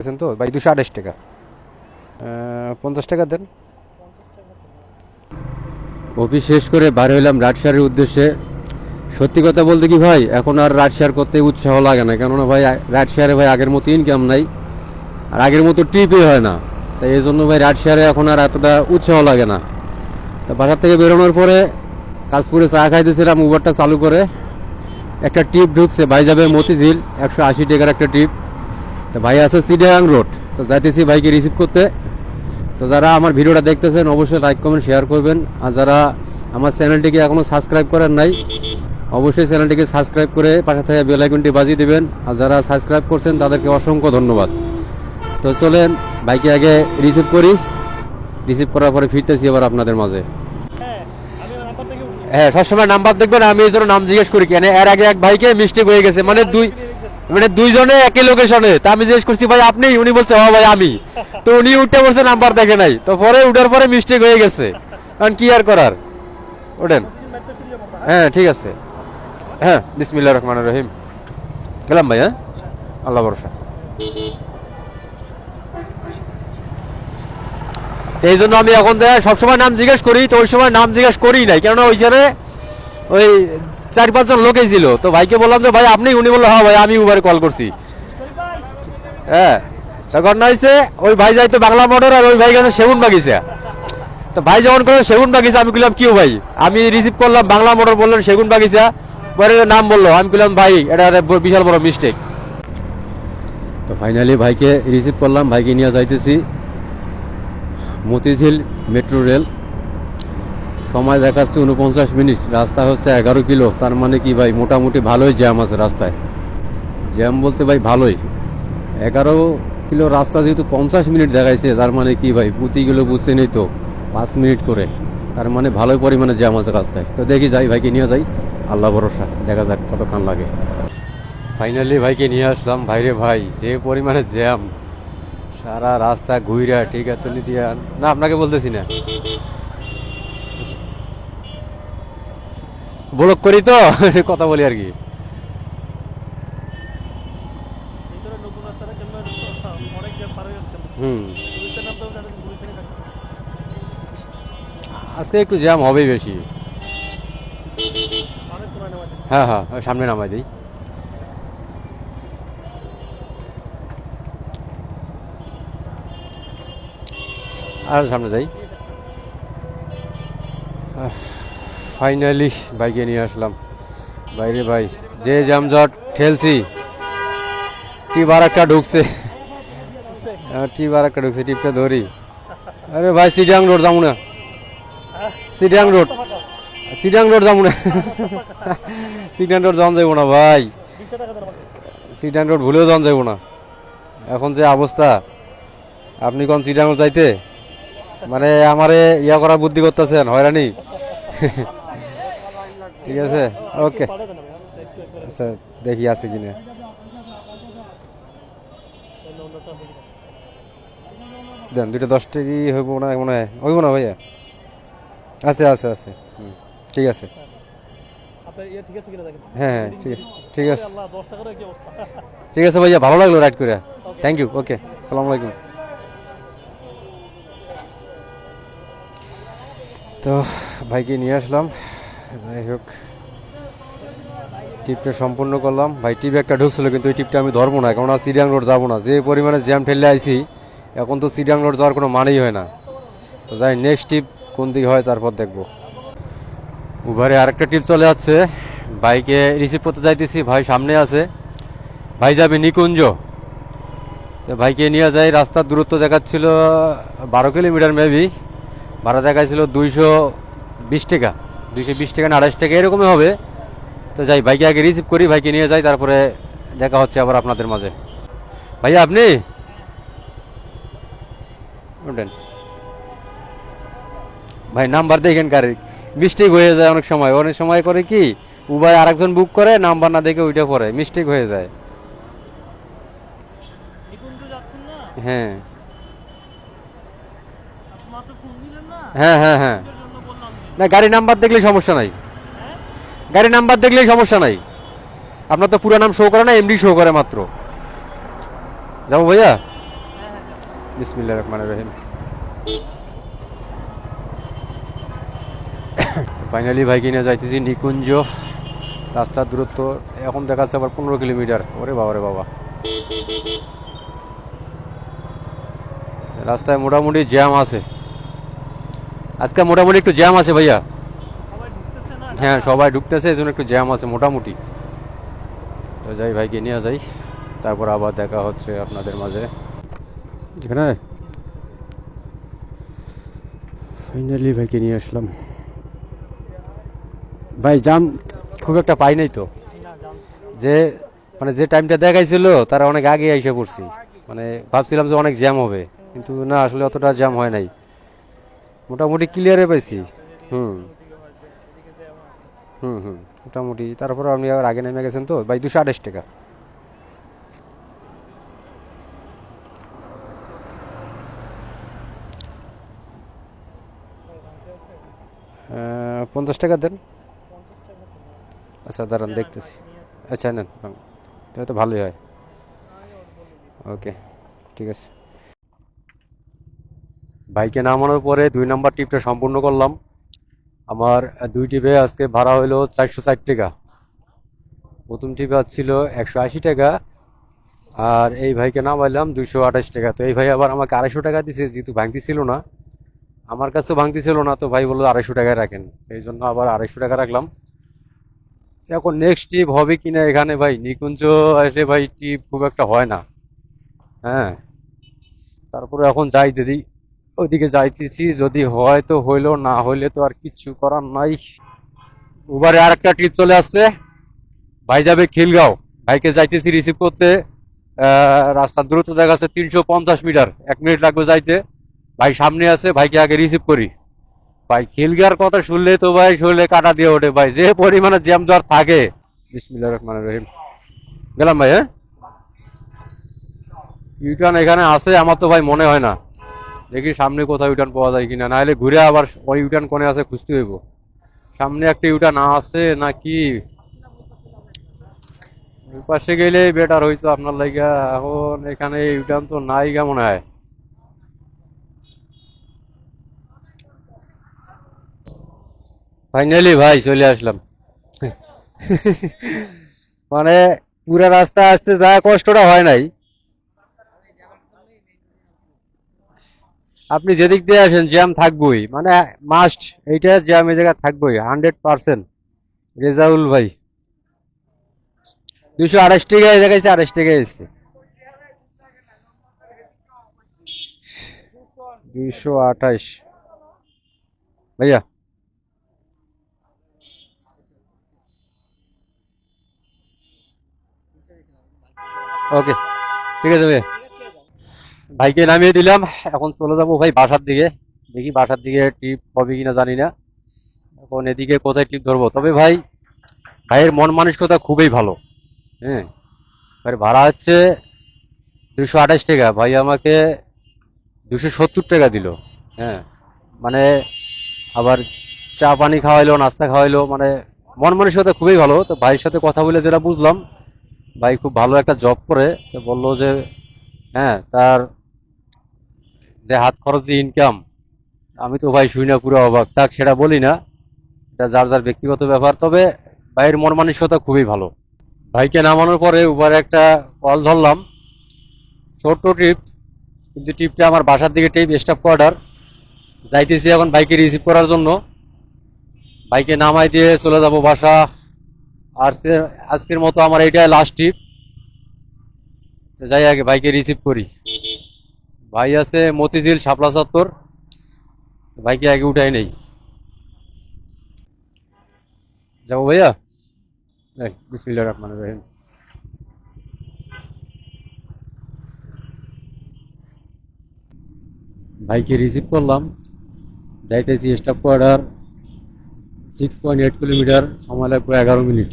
দিয়েছেন তো? ভাই, দুশো আঠাশ টাকা। পঞ্চাশ টাকা দেন। অফিস শেষ করে বার হইলাম রাজশাহীর উদ্দেশ্যে। সত্যি কথা বলতে কি ভাই, এখন আর রাজশাহীর করতে উৎসাহ লাগে না। কেননা ভাই রাজশাহীরে ভাই আগের মতো ইনকাম নাই। আর আগের মতো ট্রিপই হয় না। তাই এই জন্য ভাই রাজশাহীরে এখন আর এতটা উৎসাহ লাগে না। তা বাসার থেকে বেরোনোর পরে কাজপুরে চা খাইতেছিলাম উবারটা চালু করে। একটা ট্রিপ ঢুকছে, ভাই যাবে মতিঝিল, একশো আশি টাকার একটা ট্রিপ তো ভাই আছে সিডিয়াং রোড। তো যাইতেছি ভাইকে রিসিভ করতে। তো যারা আমার ভিডিওটা দেখতেছেন, অবশ্যই লাইক কমেন্ট শেয়ার করবেন। আর যারা আমার চ্যানেলটিকে এখনও সাবস্ক্রাইব করেন নাই, অবশ্যই চ্যানেলটিকে সাবস্ক্রাইব করে পাশে থাকা বেল আইকনটি বাজিয়ে দিবেন। আর যারা সাবস্ক্রাইব করছেন, তাদেরকে অসংখ্য ধন্যবাদ। তো চলেন, ভাইকে আগে রিসিভ করি। রিসিভ করার পরে ফিরতেছি আবার আপনাদের মাঝে। হ্যাঁ সবসময় নাম্বার দেখবেন, আমি এই জন্য নাম জিজ্ঞেস করি কেন? এর আগে এক ভাইকে মিস্টেক হয়ে গেছে। মানে দুই মানে দুইজনে একই লোকেশনে তা আমি জিজ্ঞেস করছি, ভাই, আপনি? উনি বলছে ও ভাই, আমি। তো উনি উঠে বলছে, নাম্বার দেখে নাই। তো পরে উঠার পরে মিস্টেক হয়ে গেছে। কারণ কি আর করার? ওঠেন। হ্যাঁ ঠিক আছে। হ্যাঁ বিসমিল্লাহ রহমান রহিম। গেলাম ভাই হ্যাঁ? আল্লাহ ভরসা। এই জন্য আমি এখন সবসময় নাম জিজ্ঞেস করি, তো ওই সময় নাম জিজ্ঞেস করি নাই। কেননা ওইখানে ওই চার পাঁচজন লোকেই ছিল তো ভাইকে বললাম যে, ভাই, আপনি উনি বলল হ্যাঁ ভাই, আমি উবারে কল করছি। হ্যাঁ ঘটনা হয়েছে ওই ভাই যাইতো বাংলা মোটর আর ওই ভাই গেছে সেগুন বাগিচা। তো ভাই যখন করে সেগুন বাগিচা, আমি বললাম কি ভাই? আমি রিসিভ করলাম, বাংলা মোটর বললেন, সেগুন বাগিচা। পরে নাম বলল, আমি বললাম ভাই, এটা বিশাল বড় মিস্টেক তো ফাইনালি ভাইকে রিসিভ করলাম, ভাইকে নিয়ে যাইতেছি। মতিঝিল মেট্রো রেল সময় দেখাচ্ছে উনপঞ্চাশ মিনিট। রাস্তা হচ্ছে এগারো কিলো। তার মানে কি ভাই? মোটামুটি ভালোই জ্যাম আছে রাস্তায়। জ্যাম বলতে ভাই ভালোই। এগারো কিলো রাস্তা যেহেতু পঞ্চাশ মিনিট দেখাইছে, তার মানে কি ভাই? প্রতি কিলো বুঝছে নেই তো, পাঁচ মিনিট করে। তার মানে ভালোই পরিমাণে জ্যাম আছে রাস্তায়। তো দেখি যাই, ভাইকে নিয়ে যাই। আল্লাহ ভরসা। দেখা যাক কতক্ষণ লাগে। ফাইনালি ভাইকে নিয়ে আসলাম। ভাইরে ভাই, যে পরিমাণে জ্যাম, সারা রাস্তা ঘুইরা ঠিক আছে না, আপনাকে বলতেছি না। ব্লক করি তো, কথা বলি আর কি। হুম। আজকে একটু জ্যাম হবেই বেশি। হ্যাঁ হ্যাঁ সামনে নামাই দিই। আর সামনে যাই। ফাইনালি বাইকে নিয়ে আসলাম। বাইরে ভাই, যে জামজট ঠেলছি টিপ আর একটা ঢুকছে। টিপ আর একটা ঢুকছে, টিপটা ধরি। আরে ভাই, সিডিয়াং রোড যাব না। সিডিয়াং রোড। সিডিয়াং রোড যাব না। সিডিয়াং রোড যাওয়া যাব না ভাই। সিডিয়াং রোড ভুলেও যাওয়া যাব না। এখন যে অবস্থা, আপনি কোন সিডিয়াং রোড যাইতে? মানে আমারে ইয়া করার বুদ্ধি করতেছেন, হয়রানি? ঠিক আছে? ওকে আচ্ছা দেখি আছে কিনা। দেন দুইটা দশ টাকি হইব না মনে হয় হইব না ভাইয়া। আছে আছে আছে। হুম, ঠিক আছে। হ্যাঁ হ্যাঁ ঠিক আছে ঠিক আছে। ঠিক আছে ভাইয়া ভালো লাগল রাইড করে। থ্যাংক ইউ ওকে সালাম আলাইকুম। তো ভাইকে নিয়ে আসলাম। যাই হোক, টিপটা সম্পূর্ণ করলাম। ভাই টিপ একটা ঢুকছিল, কিন্তু ওই টিপটা আমি ধরবো না, কেননা সিডিয়াং রোড যাব না। যে পরিমাণে জ্যাম ঠেলে আইছি, এখন তো সিডিয়াং রোড যাওয়ার কোনো মানেই হয় না। তো যাই নেক্সট টিপ, কোন দিকে হয়, তারপর দেখব। উবারে আরেকটা টিপ চলে যাচ্ছে বাইকে রিসিভ করতে যাইতেছি, ভাই সামনে আছে। ভাই যাবে নিকুঞ্জ। তো ভাইকে নিয়ে যাই, রাস্তার দূরত্ব দেখাচ্ছিল বারো কিলোমিটার মেবি ভাড়া দেখাইছিল দুইশো বিশ টাকা। দুইশো বিশ টাকা না আড়াইশ টাকা এরকমই হবে। তো যাই ভাইকে আগে রিসিভ করি ভাইকে নিয়ে যাই তারপরে দেখা হচ্ছে আবার আপনাদের মাঝে। ভাইয়া আপনি? ভাই নাম্বার দেখেন কার মিস্টেক হয়ে যায় অনেক সময়। অনেক সময় করে কি উবাই আরেকজন বুক করে নাম্বার না দেখে ওইটা পরে। মিস্টেক হয়ে যায়। হ্যাঁ। হ্যাঁ হ্যাঁ হ্যাঁ। না, গাড়ি নাম্বার দেখলেই সমস্যা নাই। গাড়ি নাম্বার দেখলেই সমস্যা নাই। আপনার তো পুরো নাম শো করে না এমডি শো করে মাত্র। যাব ভাইয়া? বিসমিল্লাহ রহমান রহিম। ফাইনালি ভাই কিনে যাইতেছি নিকুঞ্জ। রাস্তার দূরত্ব এখন দেখাচ্ছে আবার পনেরো কিলোমিটার। ওরে বাবা রে বাবা। রাস্তায় মোটামুটি জ্যাম আছে। আজকে মোটামুটি একটু জ্যাম আছে ভাইয়া। হ্যাঁ সবাই ঢুকতেছে এই জন্য একটু জ্যাম আছে মোটামুটি। তো যাই ভাইকে নিয়ে যাই তারপর আবার দেখা হচ্ছে আপনাদের মাঝে। এখানে? ফাইনালি ভাইকে নিয়ে আসলাম। ভাই জাম খুব একটা পাই নাই তো। যে মানে যে টাইমটা দেখাইছিল তারা অনেক আগে এসে পড়ছি। মানে ভাবছিলাম যে অনেক জ্যাম হবে কিন্তু না আসলে অতটা জ্যাম হয় নাই। মোটামুটি ক্লিয়ারে পাইছি। হুম। হুম হুম, মোটামুটি। তারপর আপনি আবার আগে নেমে গেছেন তো? ভাই, দুশো আঠাশ টাকা। পঞ্চাশ টাকা দেন। আচ্ছা দাঁড়ান, দেখতেছি। আচ্ছা নেন। তাহলে তো ভালোই হয়। ওকে, ঠিক আছে। বাইকে নামানোর পরে দুই নাম্বার ট্রিপটা সম্পূর্ণ করলাম। আমার দুই ট্রিপে আজকে ভাড়া হলো চারশো ষাট টাকা। প্রথম ট্রিপে ছিল একশো আশি টাকা, আর এই ভাইকে নামাইলাম দুইশো আঠাশ টাকা। তো এই ভাই আবার আমাকে আড়াইশো টাকা দিছে, যেহেতু ভাঙতি ছিল না। আমার কাছেও ভাঙতি ছিল না, তো ভাই বলল আড়াইশো টাকায় রাখেন। এই জন্য আবার আড়াইশো টাকা রাখলাম। এখন নেক্সট ট্রিপ হবে কিনা এখানে ভাই? নিকুঞ্জ আসলে ভাই ট্রিপ খুব একটা হয় না। হ্যাঁ। তারপরে এখন যাই দিদি ওইদিকে যাইতেছি, যদি হয় তো হইল, না হইলে তো আর কিচ্ছু করার নাই। উবারে আর একটা ট্রিপ চলে আসছে। ভাই যাবে খিলগাঁও। ভাইকে যাইতেছি রিসিভ করতে। রাস্তার দূরত্ব দেখা যাচ্ছে তিনশো পঞ্চাশ মিটার। এক মিনিট লাগবে যাইতে। ভাই সামনে আছে, ভাইকে আগে রিসিভ করি। ভাই খিলগার কথা শুনলে তো ভাই শুনলে কাটা দিয়ে ওঠে। ভাই যে পরিমাণে জ্যাম জ্বর থাকে। বিসমিল্লাহ রহমান রহিম। গেলাম ভাই হ্যাঁ? ইউটার্ন এখানে আছে, আমার তো ভাই মনে হয় না। দেখি সামনে কোথাও ইউটার্ন পাওয়া যায় কিনা। নাহলে ঘুরে আবার ওই ইউটার্ন কোনে আছে খুঁজতে হইব। সামনে একটা ইউটার্ন আছে নাকি ওই পাশে গেলে বেটার হইতো আপনার লাইগা। এখন এখানে ইউটার্ন তো নাই কেমন হয়। ফাইনালি ভাই চলে আসলাম। মানে পুরা রাস্তা আসতে যা কষ্টটা হয় নাই। আপনি যেদিক দিয়ে আসেন, জ্যাম থাকবই। মানে মাস্ট এইটা জ্যাম এই জায়গায় থাকবই হান্ড্রেড পার্সেন্ট রেজাউল ভাই। দুশো আড়াইশ টাকা এই জায়গায় আড়াইশ টাকা এসছে। দুইশো আঠাইশ ভাইয়া। ওকে, ঠিক আছে ভাইয়া। ভাইকে নামিয়ে দিলাম। এখন চলে যাব ভাই বাসার দিকে। দেখি বাসার দিকে ট্রিপ হবে কিনা জানি না। এখন এদিকে কোথায় ট্রিপ ধরবো? তবে ভাই, ভাইয়ের মন মানসিকতা খুবই ভালো। হ্যাঁ? ভাই ভাড়া হচ্ছে দুশো আঠাশ টাকা। ভাই আমাকে দুশো সত্তর টাকা দিল। হ্যাঁ? মানে আবার চা পানি খাওয়াইলো, নাস্তা খাওয়াইলো মানে মন মানসিকতা খুবই ভালো। তো ভাইয়ের সাথে কথা বলে যেটা বুঝলাম, ভাই খুব ভালো একটা জব করে। তো বলল যে হ্যাঁ তার যে হাত খরচে ইনকাম আমি তো ভাই শুই না, পুরো অবাক। তাক সেটা বলি না, এটা যার যার ব্যক্তিগত ব্যাপার, তবে ভাইয়ের মন মানসিকতা খুবই ভালো। ভাইকে নামানোর পরে উপরে একটা কল ধরলাম। ছোট্ট ট্রিপ কিন্তু ট্রিপটা আমার বাসার দিকে ট্রিপ স্টাফ কোয়ার্টার যাইতেছি এখন বাইকে রিসিভ করার জন্য। বাইকে নামাই দিয়ে চলে যাব বাসা। আজকে, আজকের মতো আমার এইটাই লাস্ট ট্রিপ তো যাই আগে বাইকে রিসিভ করি। ভাই আছে মতিঝিল শাপলা চত্বর। ভাইকে আগে উঠাই নেই। যাব ভাইয়া? এই, বিসমিল্লাহির রহমানির রহিম। ভাইকে রিসিভ করলাম। যাইতেছি staff quarter six point eight kilometre সময় লাগবে এগারো মিনিট।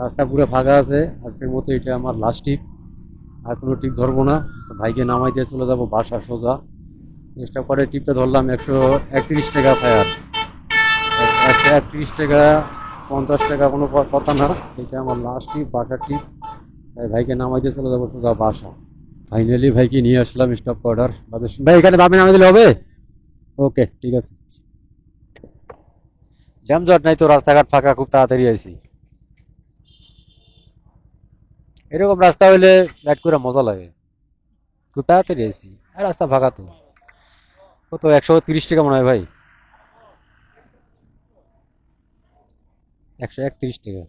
রাস্তা পুরো ফাঁকা আছে আজকের মতো এটা আমার লাস্ট ট্রিপ আর কোনো ট্রিপ ধরবো না। ভাইকে নামাই দিয়ে চলে যাব বাসা সোজা। স্টাফ করে ট্রিপটা ধরলাম একশো একত্রিশ টাকা ফায়ার। একশো একত্রিশ টাকা পঞ্চাশ টাকা কোনো কথা না। এটা আমার লাস্ট ট্রিপ বাসার তাই ভাইকে নামাই দিয়ে চলে যাব সোজা বাসা। ফাইনালি ভাইকে নিয়ে আসলাম স্টপ অর্ডার ভাই এখানে ভাবে নামে দিলে হবে? ওকে ঠিক আছে। জ্যামজট নাই তো রাস্তাঘাট ফাঁকা খুব তাড়াতাড়ি আইছি। এরকম রাস্তা হইলে রাইড করে মজা লাগে। খুব তাড়াতাড়ি আইছি। আর রাস্তা ফাঁকা তো। কত, একশো তিরিশ টাকা মনে হয় ভাই। একশো একত্রিশ টাকা।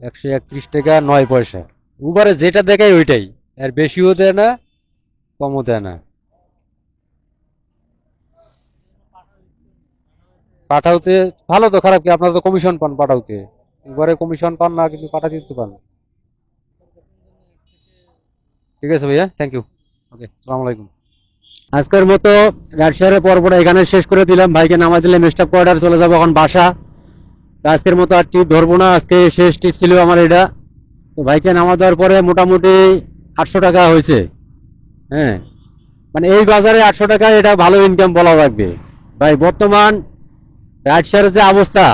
একশো একত্রিশ টাকা, নয় পয়সা। উবারে যেটা দেখায় ওইটাই। আর বেশিও দেয় না, কমও দেয় না। পাঠাওতে ভালো তো, খারাপ কি? আপনারা তো কমিশন পান পাঠাওতে। এবারে কমিশন পান না, কিন্তু পাঠাতে তো পান ঠিক আছে ভাইয়া থ্যাংক ইউ ওকে সালাম আলাইকুম। আজকের মতো রাজশাহীর পর্বটা এখানে শেষ করে দিলাম। ভাইকে নামা দিলাম স্টপ কোয়ার্টার চলে যাব এখন বাসা। তো আজকের মতো আর টিপ ধরবো না আজকে শেষ টিপ ছিল আমার এটা। তো ভাইকে নামা দেওয়ার পরে মোটামুটি আটশো টাকা হয়েছে। হ্যাঁ। মানে এই বাজারে আটশো টাকা এটা ভালো ইনকাম বলা লাগবে। ভাই বর্তমান রাজশাহীর যে অবস্থা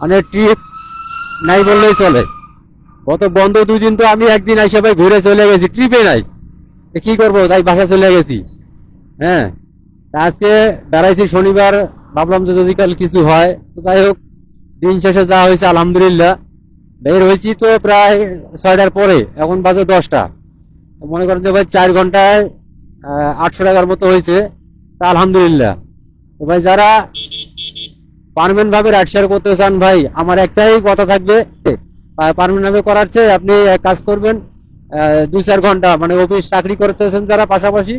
মানে ট্রিপ নাই বললেই চলে। গত বন্ধ দুদিন তো আমি একদিন এসে ভাই ঘুরে চলে গেছি ট্রিপে নাই। কি করব, তাই বাসা চলে গেছি। হ্যাঁ আজকে বেড়াইছি শনিবার, ভাবলাম যে যদি কাল কিছু হয় যাই হোক, দিন শেষে যা হয়েছে, আলহামদুলিল্লাহ। বের হয়েছি তো প্রায় ছয়টার পরে, এখন বাজে দশটা। মনে করেন যে ভাই চার ঘন্টায় আটশো টাকার মতো হয়েছে, তা আলহামদুলিল্লাহ। তো ভাই যারা পারমেন্ট ভাবে রাইড শেয়ার করতে চান ভাই, আমার একটাই কথা থাকবে পারমেন্ট ভাবে করার চেয়ে আপনি কাজ করবেন দু চার ঘণ্টা মানে অফিস চাকরি করতেছেন যারা পাশাপাশি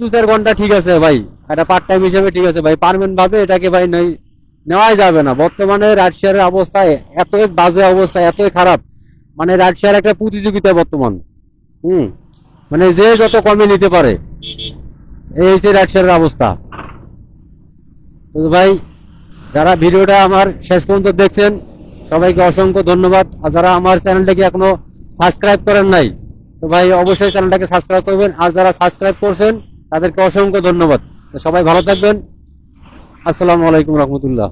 দু চার ঘণ্টা ঠিক আছে ভাই একটা পার্ট টাইম হিসেবে ঠিক আছে ভাই পারমেন্ট ভাবে এটাকে ভাই নেওয়াই যাবে না। বর্তমানে রাজশাহীর অবস্থা এতই বাজে অবস্থা, এতই খারাপ মানে রাজশাহীর একটা প্রতিযোগিতা বর্তমান, হুম মানে যে যত কমে নিতে পারে, এই হচ্ছে রাজশাহীর অবস্থা। তো ভাই, যারা ভিডিওটা আমার শেষ পর্যন্ত দেখছেন সবাইকে অসংখ্য ধন্যবাদ। আর যারা আমার চ্যানেলটাকে এখনও সাবস্ক্রাইব করেন নাই, তো ভাই অবশ্যই চ্যানেলটাকে সাবস্ক্রাইব করবেন। আর যারা সাবস্ক্রাইব করছেন, তাদেরকে অসংখ্য ধন্যবাদ। সবাই ভালো থাকবেন। আসসালামু আলাইকুম রহমতুল্লাহ।